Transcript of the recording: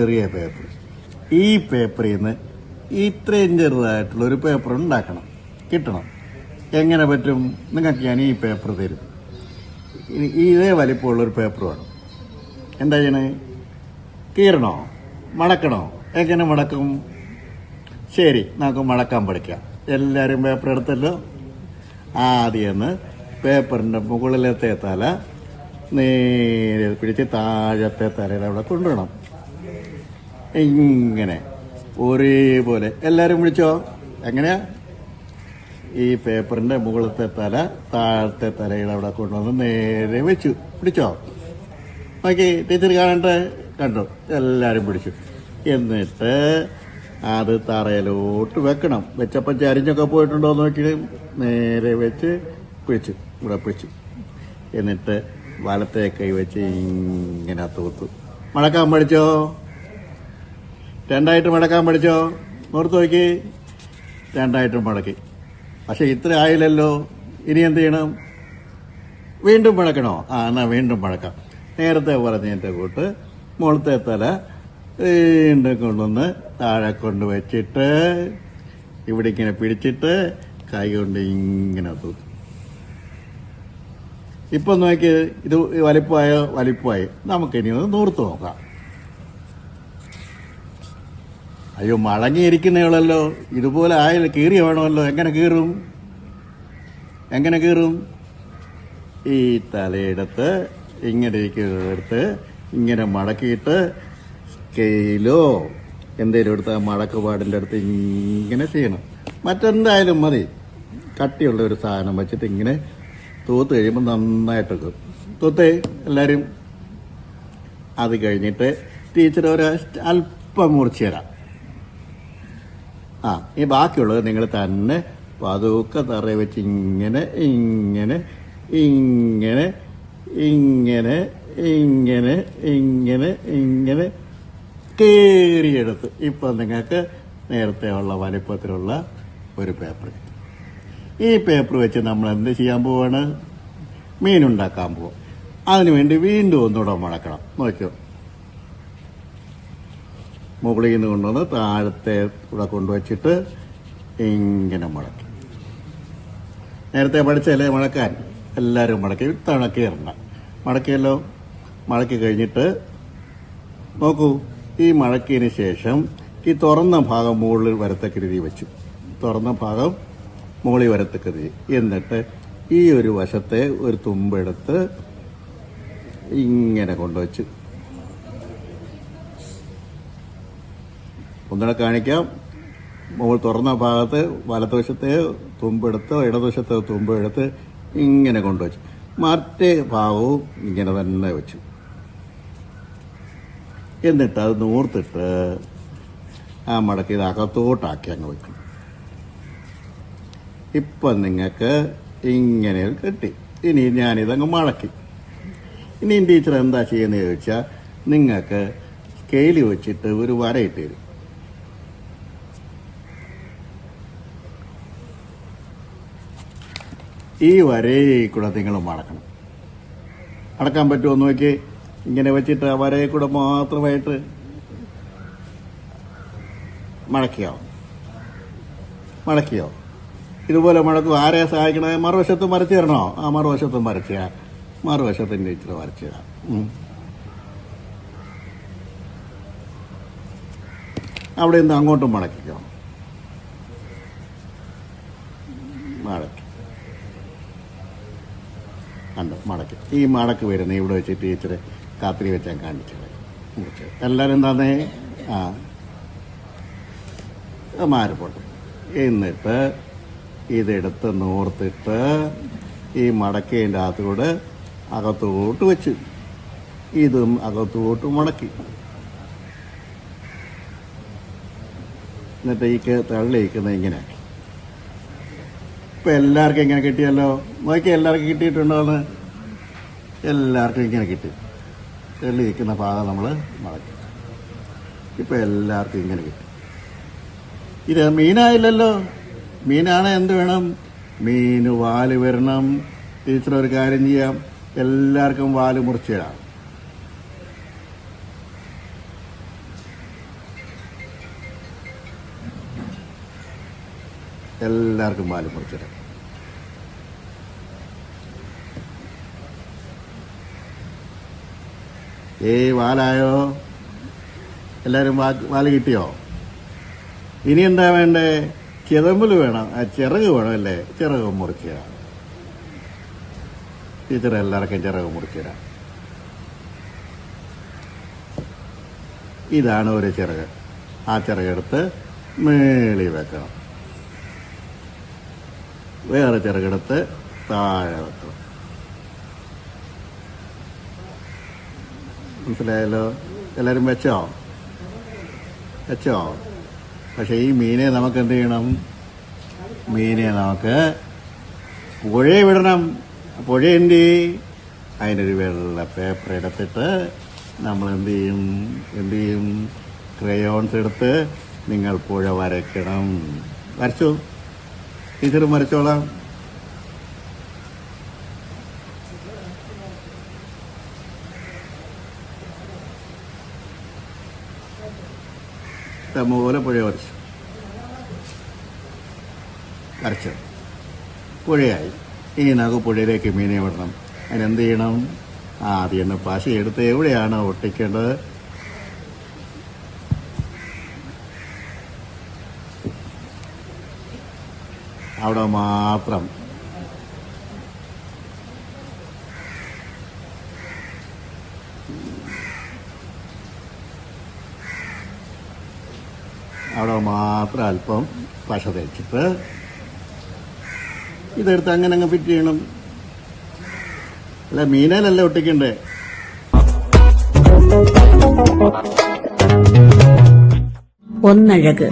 ചെറിയ പേപ്പർ ഈ പേപ്പറിൽ നിന്ന് ഇത്രയും ചെറുതായിട്ടുള്ള ഒരു പേപ്പർ ഉണ്ടാക്കണം. കിട്ടണം. എങ്ങനെ പറ്റും? നിങ്ങൾക്ക് ഞാൻ ഈ പേപ്പർ തരും. ഇതേ വലിപ്പമുള്ളൊരു പേപ്പർ വേണം. എന്താ ചെയ്യണേ? കീറണോ? മടക്കണോ? എങ്ങനെ മടക്കും? ശരി നമുക്ക് മടക്കാൻ പഠിക്കാം. എല്ലാവരും പേപ്പർ എടുത്തല്ലോ? ആദ്യമെന്ന് പേപ്പറിന്റെ മുകളിലത്തെ തല നേരെ പിടിച്ച് താഴത്തെ തലയിൽ അവിടെ കൊണ്ടുവരണം. ഇങ്ങനെ. ഒരേപോലെ. എല്ലാവരും വിളിച്ചോ? എങ്ങനെയാ? ഈ പേപ്പറിന്റെ മുകളിലത്തെ തല താഴത്തെ തലയുടെ അവിടെ കൊണ്ടുവന്ന് നേരെ വെച്ചു. പിടിച്ചോ? നോക്കി ടീച്ചർ കാണട്ടെ? കണ്ടു? എല്ലാവരും പിടിച്ചു. എന്നിട്ട് അത് തറയിലോട്ട് വെക്കണം. വെച്ചപ്പോൾ ചരിഞ്ഞൊക്കെ പോയിട്ടുണ്ടോ എന്ന് നോക്കി. നേരെ വെച്ച് പിടിച്ചു. ഇവിടെ പിടിച്ചു. എന്നിട്ട് വലത്തെ കൈ വെച്ച് ഇങ്ങനെ തൂത്തു. മഴക്കാൻ പഠിച്ചോ? രണ്ടായിട്ട് മടക്കാൻ പഠിച്ചോ? നോർത്ത് നോക്കി. രണ്ടായിട്ടും മടക്കി. പക്ഷെ ഇത്ര ആയില്ലല്ലോ. ഇനി എന്ത് ചെയ്യണം? വീണ്ടും മടക്കണോ? ആ എന്നാ വീണ്ടും മടക്കാം. നേരത്തെ പറഞ്ഞതിന്റെ കൂട്ട് മുളത്തെ തല വീണ്ടും കൊണ്ടുവന്ന് താഴെ കൊണ്ട് വെച്ചിട്ട് ഇവിടെ ഇങ്ങനെ പിടിച്ചിട്ട് കൈ കൊണ്ട് ഇങ്ങനെ തൂക്കും. ഇപ്പം നോക്കി ഇത് വലിപ്പമായോ? വലിപ്പമായി. നമുക്കിനി ഒന്ന് നൂർത്ത് നോക്കാം. അയ്യോ മടങ്ങിയിരിക്കുന്നവളല്ലോ ഇതുപോലെ ആയ കീറി വേണമല്ലോ. എങ്ങനെ കീറും? എങ്ങനെ കീറും? ഈ തലയെടുത്ത് ഇങ്ങനെ എടുത്ത് ഇങ്ങനെ മടക്കിയിട്ട് സ്കെയിലോ എന്തേലും എടുത്ത് ആ മടക്കുപാടിന്റെ അടുത്ത് ഇങ്ങനെ ചെയ്യണം. മറ്റെന്തായാലും മതി. കട്ടിയുള്ള ഒരു സാധനം വെച്ചിട്ട് ഇങ്ങനെ തൂത്ത് കഴിയുമ്പോൾ നന്നായിട്ട് തൂത്തേ എല്ലാവരും അത് കഴിഞ്ഞിട്ട് ടീച്ചർ ഒരു അല്പം മുറിച്ച് തരാം. ആ ഈ ബാക്കിയുള്ളത് നിങ്ങൾ തന്നെ പതുക്കെ തറയെ വെച്ച് ഇങ്ങനെ ഇങ്ങനെ ഇങ്ങനെ ഇങ്ങനെ ഇങ്ങനെ ഇങ്ങനെ ഇങ്ങനെ കയറിയെടുത്ത് ഇപ്പം നിങ്ങൾക്ക് നേരത്തെ ഉള്ള വലിപ്പത്തിലുള്ള ഒരു പേപ്പർ ഈ പേപ്പർ വെച്ച് നമ്മൾ എന്ത് ചെയ്യാൻ പോവാണ്? മീനുണ്ടാക്കാൻ പോവും. അതിനുവേണ്ടി വീണ്ടും ഒന്നുകൂടെ മുടക്കണം. നോക്കിയോ? മുകളിൽ നിന്ന് കൊണ്ടുവന്ന് താഴത്തെ കൂടെ കൊണ്ടുവച്ചിട്ട് ഇങ്ങനെ മുടക്കി നേരത്തെ പഠിച്ചല്ലേ മടക്കാൻ എല്ലാവരും മടക്കി തവണ കയറണ്ട മടക്കിയല്ലോ മടക്കി കഴിഞ്ഞിട്ട് നോക്കൂ ഈ മടക്കിയതിന് ശേഷം ഈ തുറന്ന ഭാഗം മുകളിൽ വരത്തക്ക രീതി വെച്ചു. തുറന്ന ഭാഗം മുകളിൽ വരത്തക്ക രീതി. എന്നിട്ട് ഈ ഒരു വശത്തെ ഒരു തുമ്പെടുത്ത് ഇങ്ങനെ കൊണ്ടുവച്ചു. ഒന്നുകൂടെ കാണിക്കാം. മുകൾ തുറന്ന ഭാഗത്ത് വലതുവശത്തെ തുമ്പെടുത്ത് ഇടതുവശത്തെ തുമ്പെടുത്ത് ഇങ്ങനെ കൊണ്ടുവച്ചു മറ്റേ ഭാഗവും ഇങ്ങനെ തന്നെ വെച്ചു. എന്നിട്ട് അത് നൂർത്തിട്ട് ആ മടക്കി അകത്തോട്ടാക്കി അങ്ങ് വെക്കും. ഇപ്പം നിങ്ങൾക്ക് ഇങ്ങനെ കിട്ടി. ഇനി ഞാനിതങ്ങ് മടക്കി. ഇനി ടീച്ചർ എന്താ ചെയ്യുന്നത് ചോദിച്ചാൽ നിങ്ങൾക്ക് സ്കെയിൽ വെച്ചിട്ട് ഒരു വരയിട്ട് തരും. ഈ വരയിൽ കൂടെ നിങ്ങൾ മടക്കണം. അടക്കാൻ പറ്റുമോ നോക്കി? ഇങ്ങനെ വെച്ചിട്ട് ആ വരയിൽ കൂടെ മാത്രമായിട്ട് മടക്കിയോ? മടക്കിയോ? ഇതുപോലെ മടക്കും. ആരെ സഹായിക്കണേ? മറുവശത്ത് വരച്ചു തരണോ? ആ മറുവശത്തും വരച്ചുക മറുവശത്തിന്റെ ഇച്ചിരി വരച്ചു തരാം. അവിടെ നിന്ന് അങ്ങോട്ടും മടക്കിക്കോ മടക്കി കണ്ടു മടക്ക്. ഈ മടക്ക് വരുന്നത് ഇവിടെ വെച്ചിട്ട് ഇച്ചിരി കാത്തിരി വെച്ചാൽ കാണിച്ചു മുറിച്ച് എല്ലാവരും എന്താന്നേ? ആ. മാറിപ്പോട്ടെ എന്നിട്ട് ഇതെടുത്ത് നോർത്തിട്ട് ഈ മടക്കേന്റെ അകത്തൂടെ അകത്തോട്ട് വെച്ച്. ഇതും അകത്തോട്ട് മടക്കി. എന്നിട്ട് ഈ തള്ളിയിരിക്കുന്നത് ഇങ്ങനെ. ഇപ്പൊ എല്ലാവർക്കും ഇങ്ങനെ കിട്ടിയല്ലോ? നോക്കി എല്ലാവർക്കും കിട്ടിയിട്ടുണ്ടോന്ന്? എല്ലാവർക്കും ഇങ്ങനെ കിട്ടി. തെളിയിക്കുന്ന പാത നമ്മൾ മടക്കി. ഇപ്പം എല്ലാവർക്കും ഇങ്ങനെ കിട്ടി. ഇത് മീനായില്ലല്ലോ? മീനാണ് എന്ത് വേണം? മീന് വാൽ വരണം. ടീച്ചർ കാര്യം ചെയ്യാം. എല്ലാവർക്കും വാൽ മുറിച്ച് എല്ലാവർക്കും പാൽ തരാം. ഏയ് വാലായോ എല്ലാവരും വാൽ കിട്ടിയോ? ഇനി എന്താ വേണ്ടേ? ചിതമ്പൽ വേണം. ആ ചിറക് വേണം അല്ലേ? ചിറക് മുറിച്ചു തരാം. ടീച്ചർ എല്ലാവർക്കും ചിറക് മുറിച്ചു തരാം. ഇതാണ് ഒരു ചിറക്. ആ ചിറകെടുത്ത് മേളി വെക്കണം. വേറെ ചെറുകിടത്ത് താഴെ വെക്കണം. മനസ്സിലായല്ലോ? എല്ലാവരും വെച്ചോ? വെച്ചോ? പക്ഷെ ഈ മീനെ നമുക്ക് എന്ത് ചെയ്യണം? മീനെ നമുക്ക് പുഴയെ വിടണം. പുഴ എന്ത്? അതിനൊരു വെള്ള പേപ്പർ എടുത്തിട്ട് നമ്മൾ എന്ത് ചെയ്യും? എന്ത് ചെയ്യും? ക്രയോൺസ് എടുത്ത് നിങ്ങൾ പുഴ വരയ്ക്കണം. വരച്ചു. ടീച്ചർ വരച്ചോളാം തമ്മ പോലെ പുഴ വരച്ചു. വരച്ചു. പുഴയായി. ഇനി നമുക്ക് പുഴയിലേക്ക് മീനെ വിടണം. അതിനെന്ത് ചെയ്യണം? ആദ്യം തന്നെ പശ എടുത്ത് എവിടെയാണ് ഒട്ടിക്കേണ്ടത്? അവിടെ മാത്രം. അവിടെ മാത്രം അല്പം പശ തേച്ചിട്ട് ഇതെടുത്ത് അങ്ങനെ അങ്ങ് ഫിറ്റ് ചെയ്യണം. അല്ല മീനേലല്ലേ ഒട്ടിക്കണ്ടേ? ഒന്നഴക്.